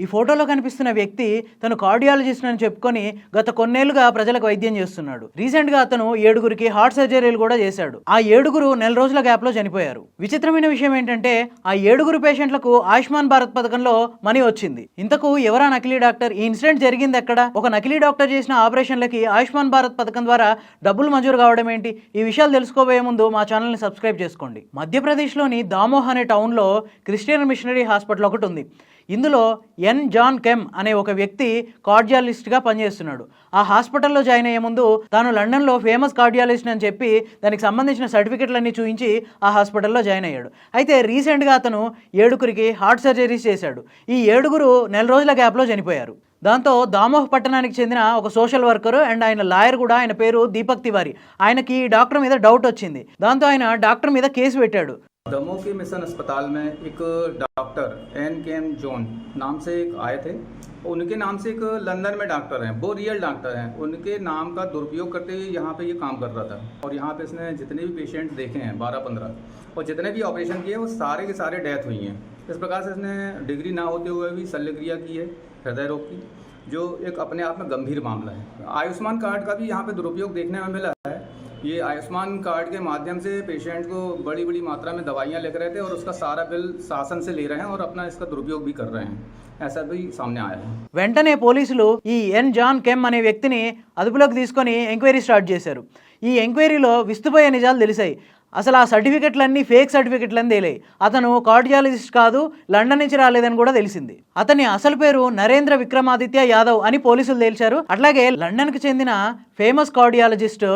ఈ ఫోటోలో కనిపిస్తున్న వ్యక్తి తను కార్డియాలజిస్ట్ అని చెప్పుకొని గత కొన్నేళ్ళుగా ప్రజలకు వైద్యం చేస్తున్నాడు. రీసెంట్గా అతను ఏడుగురికి హార్ట్ సర్జరీలు కూడా చేశాడు. ఆ ఏడుగురు నెల రోజుల గ్యాప్లో చనిపోయారు. విచిత్రమైన విషయం ఏంటంటే ఆ ఏడుగురు పేషెంట్లకు ఆయుష్మాన్ భారత్ పథకంలో మనీ వచ్చింది. ఇంతకు ఎవరా నకిలీ డాక్టర్? ఈ ఇన్సిడెంట్ జరిగింది ఎక్కడ? ఒక నకిలీ డాక్టర్ చేసిన ఆపరేషన్లకి ఆయుష్మాన్ భారత్ పథకం ద్వారా డబ్బులు మంజూరు కావడం ఏంటి? ఈ విషయాలు తెలుసుకోబోయే ముందు మా ఛానల్ని సబ్స్క్రైబ్ చేసుకోండి. మధ్యప్రదేశ్లోని దామోహ్ అనే టౌన్లో క్రిస్టియన్ మిషనరీ హాస్పిటల్ ఒకటి ఉంది. ఇందులో ఎన్ జాన్ కెమ్ అనే ఒక వ్యక్తి కార్డియాలజిస్ట్గా పనిచేస్తున్నాడు. ఆ హాస్పిటల్లో జాయిన్ అయ్యే ముందు తాను లండన్లో ఫేమస్ కార్డియాలజిస్ట్ అని చెప్పి దానికి సంబంధించిన సర్టిఫికెట్లన్నీ చూపించి ఆ హాస్పిటల్లో జాయిన్ అయ్యాడు. అయితే రీసెంట్గా అతను ఏడుగురికి హార్ట్ సర్జరీస్ చేశాడు. ఈ ఏడుగురు నెల రోజుల గ్యాప్లో చనిపోయారు. దాంతో దామోహ్ పట్టణానికి చెందిన ఒక సోషల్ వర్కర్ అండ్ ఆయన లాయర్ కూడా ఆయన పేరు దీపక్ తివారి. ఆయనకి ఈ డాక్టర్ మీద డౌట్ వచ్చింది. దాంతో ఆయన డాక్టర్ మీద కేసు పెట్టాడు. दमोह के मिशन अस्पताल में एक doctor N K M John नाम से एक आए थे। उनके नाम से एक लंदन में डॉक्टर हैं वो रियल डॉक्टर हैं। उनके नाम का दुरुपयोग करते हुए यहाँ पे ये काम कर रहा था। और यहाँ पे इसने जितने भी पेशेंट देखे हैं बारह पंद्रह और जितने भी ऑपरेशन किए वो सारे के सारे डेथ हुई हैं। इस प्रकार से इसने डिग्री ना होते हुए भी शल्यक्रिया की है, हृदय रोग की, जो एक अपने आप में गंभीर मामला है। आयुष्मान कार्ड का भी यहाँ पर दुरुपयोग देखने में मिला है। ये आयुष्मान कार्ड के माध्यम से पेशेंट को बड़ी बड़ी मात्रा में दवाइयाँ लिख रहे थे और उसका सारा बिल शासन से ले रहे हैं और अपना इसका दुरुपयोग भी कर रहे हैं ऐसा भी सामने आया है వెంటనే పోలీసులు ఈ ఎన్ జాన్ కెమ్ అనే వ్యక్తిని అదుపులోకి తీసుకొని ఎంక్వైరీ స్టార్ట్ చేశారు ఈ ఎంక్వైరీలో విస్తుపోయే నిజాలు తెలిసాయి అసలు ఆ సర్టిఫికెట్లన్నీ ఫేక్ సర్టిఫికెట్లని తేలాయి అతను కార్డియాలజిస్ట్ కాదు లండన్ నుంచి రాలేదని కూడా తెలిసింది అతని అసలు పేరు నరేంద్ర విక్రమాదిత్య యాదవ్ అని పోలీసులు తేల్చారు అట్లాగే లండన్కి చెందిన famous cardiologist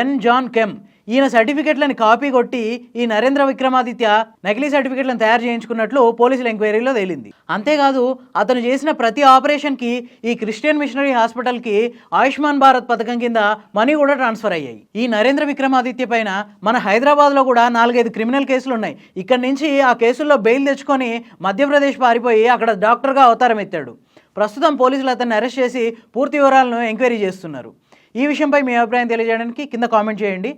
N John Camm. ఈయన సర్టిఫికెట్లను కాపీ కొట్టి ఈ నరేంద్ర విక్రమాదిత్య నకిలీ సర్టిఫికెట్లను తయారు చేయించుకున్నట్లు పోలీసుల ఎంక్వైరీలో తేలింది. అంతేకాదు అతను చేసిన ప్రతి ఆపరేషన్కి ఈ క్రిస్టియన్ మిషనరీ హాస్పిటల్కి ఆయుష్మాన్ భారత్ పథకం కింద మనీ కూడా ట్రాన్స్ఫర్ అయ్యాయి. ఈ నరేంద్ర విక్రమాదిత్య పైన మన హైదరాబాద్లో కూడా నాలుగైదు క్రిమినల్ కేసులు ఉన్నాయి. ఇక్కడి నుంచి ఆ కేసుల్లో బెయిల్ తెచ్చుకొని మధ్యప్రదేశ్ పారిపోయి అక్కడ డాక్టర్గా అవతారం ఎత్తాడు ప్రస్తుతం పోలీసులు అతన్ని అరెస్ట్ చేసి పూర్తి వివరాలను ఎంక్వైరీ చేస్తున్నారు. ఈ విషయంపై మీ అభిప్రాయం తెలియజేయడానికి కింద కామెంట్ చేయండి.